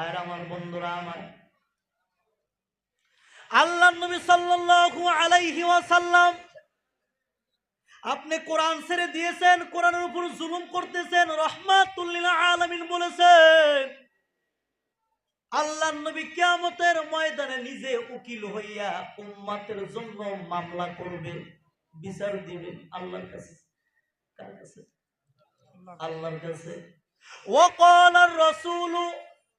ভাইরা, আমার বন্ধুরা, আমার আল্লাহ নবী সাল্লাল্লাহু আলাইহি ওয়াসাল্লাম, আপনি কোরআন ছেড়ে দিয়েছেন, কোরআনের উপর জুলুম করতেছেন রহমাতুল্লিল আলমিন বলেছেন আল্লাহ নবী কিয়ামতের ময়দানে নিজে উকিল হইয়া উম্মাতের জন্য মামলা করবে, বিচার দিবে, আল্লাহর কাছে, কার কাছে? আল্লাহর কাছে। ওয়া ক্বালা আর রাসূলু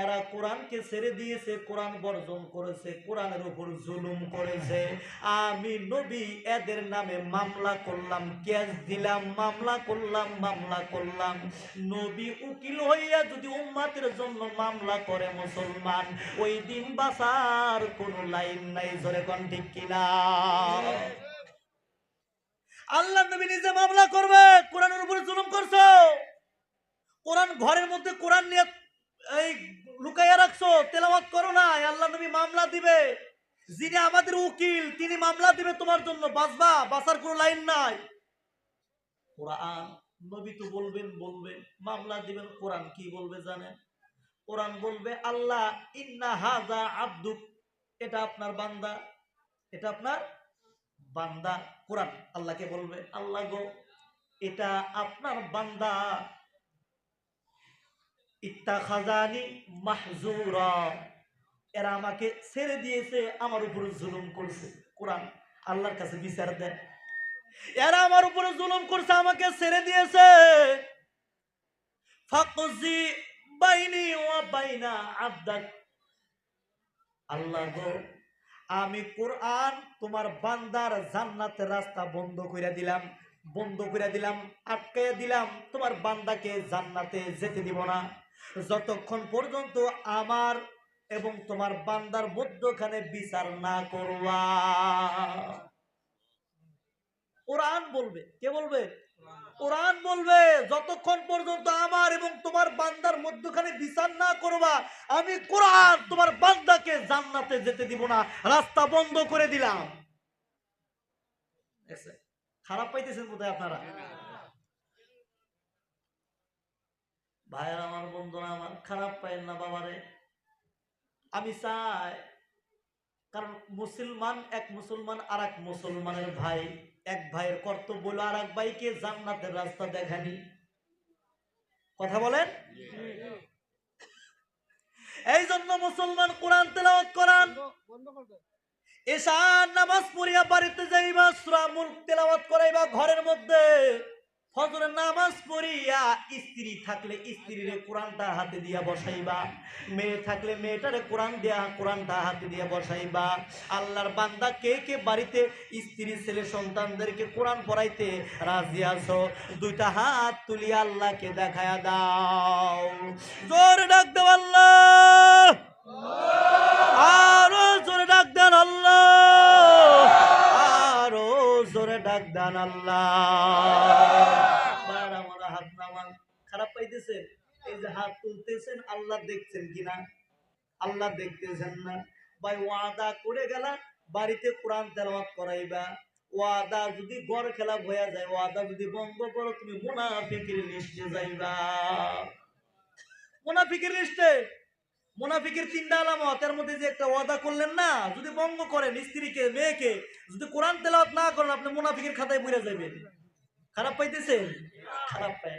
এরা কোরআনকে ছেড়ে দিয়েছে, কোরআন বর্জন করেছে, কোরআনের উপর জুলুম করেছে। আমি নবী, এদের নামে মামলা করলাম কেস দিলাম, মামলা করলাম মামলা করলাম। নবী উকিল হইয়া যদি উম্মাতের জন্য মামলা করে মুসলমান, ওই দিন বাসার কোনো লাইন নাই, জোরে কোন ঠিক কিনা? আল্লাহ নবী নিজে মামলা করবে, কোরআনের উপরে জুলুম করছ। কোরআন ঘরের মধ্যে কোরআন নিয়ে এই লুকাইয়া রাখছো, তেলাওয়াত করো না আল্লাহ নবী মামলা দিবে। যিনি আমাদের উকিল, তিনি মামলা দিবে তোমার জন্য, বাঁচবা, বাঁচার কোনো লাইন নাই। কোরআন, নবী তো বলবেন বলবেন, মামলা দিবেন, কোরআন কি বলবে জানেন? কোরআন বলবে, আল্লাহ, ইন্না হাজা আব্দুক এটা আপনার বান্দা, এটা আপনার বান্দা। কোরআন আল্লাহকে বলবে, আল্লাহ গো, এটা আপনার বান্দা। ইত্তা খাজানি মাহজুরা। এরা আমাকে ছেড়ে দিয়েছে, আমার উপরে জুলুম করছে। কোরআন আল্লাহর কাছে বিচার দেন। এরা আমার উপরে জুলুম করছে, আমাকে ছেড়ে দিয়েছে। ফাকজি বাইনি ওয়া বাইনা আবদাক। আল্লাহ গো, আমি কোরআন তোমার বান্দার জান্নাতের রাস্তা বন্ধ করে দিলাম, বন্ধ করে দিলাম আটকে দিলাম। তোমার বান্দাকে জান্নাতে যেতে দিব না। যতক্ষণ পর্যন্ত আমার এবং তোমার বান্দার মধ্যখানে বিচার না করবা। কোরআন বলবে। কে বলবে? কোরআন বলবে, যতক্ষণ পর্যন্ত আমার এবং তোমার বান্দার মধ্যখানে বিচার না করবা, আমি কোরআন তোমার বান্দাকে জান্নাতে যেতে দিব না, রাস্তা বন্ধ করে দিলাম। খারাপ পাইতেছেন কোথায় আপনারা? ভাইয়ের আমার বন্ধুরা আমার খারাপ পাইন না বাবারে। আমি চাই কারণ মুসলমান এক মুসলমান আর এক মুসলমানের ভাই এক ভাইয়ের কর্তব্য হলো আর এক ভাইকে জান্নাতের রাস্তা দেখানি। কথা বলেন? এই জন্য মুসলমান কোরআন তেলাওয়াত করান। এশার নামাজ পড়িয়া বাড়িতে যাইবা সূরা মুলক তেলাওয়াত করাইবা ঘরের মধ্যে। ফজরের নামাজ পড়িয়া স্ত্রী থাকলে স্ত্রীরে কোরআনটা হাতে দিয়া বসাইবা, মেয়ে থাকলে মেয়েটারে কোরআন দিয়া কোরআনটা হাতে দিয়া বসাইবা। আল্লাহর বান্দা কে কে বাড়িতে স্ত্রী, ছেলে, সন্তানদেরকে কোরআন পড়াইতে রাজি আছো? দুইটা হাত তুলিয়া আল্লাহকে দেখায়া দাও। জোরে ডাক দাও আল্লাহ। আরও জোরে ডাক দেন আল্লাহ। আরও জোরে ডাক দেন আল্লাহ। হাত নামান খারাপ পাইতেছেন? এই যে হাত তুলতেছেন, আল্লাহ দেখছেন কিনা আল্লাহ দেখতেছেন না। ভাই, ওয়াদা করে গেলা, বাড়িতে কোরআন তেলাওয়াত করাইবা। ওয়াদা যদি গড় খেলা হয়ে যায়, ওয়াদা যদি বন্ধ করো, তুমি মুনাফিকের লিস্টে যাইবা। মুনাফিকের লিস্টে? মুনাফিকের তিনটা আলামত, এর মধ্যে যে একটা ওয়াদা করলেন না, যদি ভঙ্গ করেন স্ত্রীকে, মেয়েকে, যদি কোরআন তেলাওয়াত না করেন, আপনি মুনাফিকের খাতায় বুঝে যাবেন খারাপ পাইতেছে খারাপ পাই